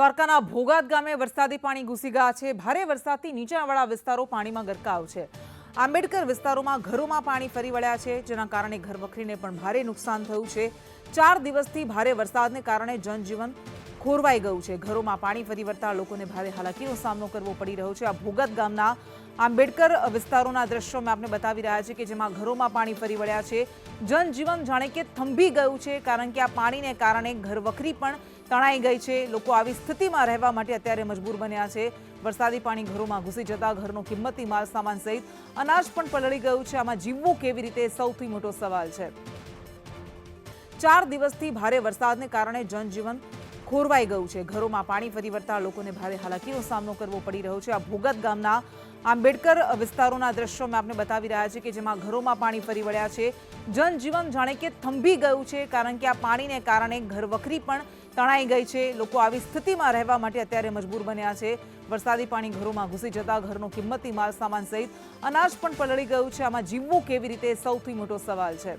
દ્વારકાના ભોગાત ગામે વરસાદી પાણી ઘૂસી ગયા છે. ભારે વરસાદથી નીચાણવાળા વિસ્તારો પાણીમાં ગરકાવ છે. આંબેડકર વિસ્તારોમાં ઘરોમાં પાણી ફરી વળ્યા છે, જેના કારણે ઘરવખરીને પણ ભારે નુકસાન થયું છે. ચાર દિવસથી ભારે વરસાદને કારણે જનજીવન ખોરવાઈ ગયું છે. ઘરોમાં પાણી ફરી વળતા લોકોને ભારે હાલાકીનો સામનો કરવો પડી રહ્યો છે. આ ભોગત ગામના આંબેડકર વિસ્તારોના દ્રશ્યો મેં આપને બતાવી રહ્યા છે કે જેમાં ઘરોમાં પાણી ફરી વળ્યા છે. જનજીવન જાણે કે થંભી ગયું છે કારણ કે આ પાણીને કારણે ઘરવખરી પણ તણાઈ ગઈ છે. લોકો આવી સ્થિતિમાં રહેવા માટે અત્યારે મજબૂર બન્યા છે. વરસાદી પાણી ઘરોમાં ઘૂસી જતા ઘરનો કિંમતી માલ સામાન સહિત અનાજ પણ પલળી ગયું છે. આમાં જીવવું કેવી રીતે સૌથી મોટો સવાલ છે. ચાર દિવસથી ભારે વરસાદને કારણે જનજીવન ખોરવાઈ ગયું છે. ઘરોમાં પાણી ફરી વળતા લોકોને ભારે હાલાકીનો સામનો કરવો પડી રહ્યો છે. આ ભોગત ગામના આંબેડકર વિસ્તારોના દ્રશ્યો મેં આપને બતાવી રહ્યા છે કે જેમાં ઘરોમાં પાણી ફરી વળ્યા છે. જનજીવન જાણે કે થંભી ગયું છે કારણ કે આ પાણીને કારણે ઘરવખરી પણ તણાઈ ગઈ છે. લોકો આવી સ્થિતિમાં રહેવા માટે અત્યારે મજબૂર બન્યા છે. વરસાદી પાણી ઘરોમાં ઘૂસી જતા ઘરનો કિંમતી માલ, સામાન સહિત અનાજ પણ પલળી ગયું છે. આમાં જીવવું કેવી રીતે સૌથી મોટો સવાલ છે.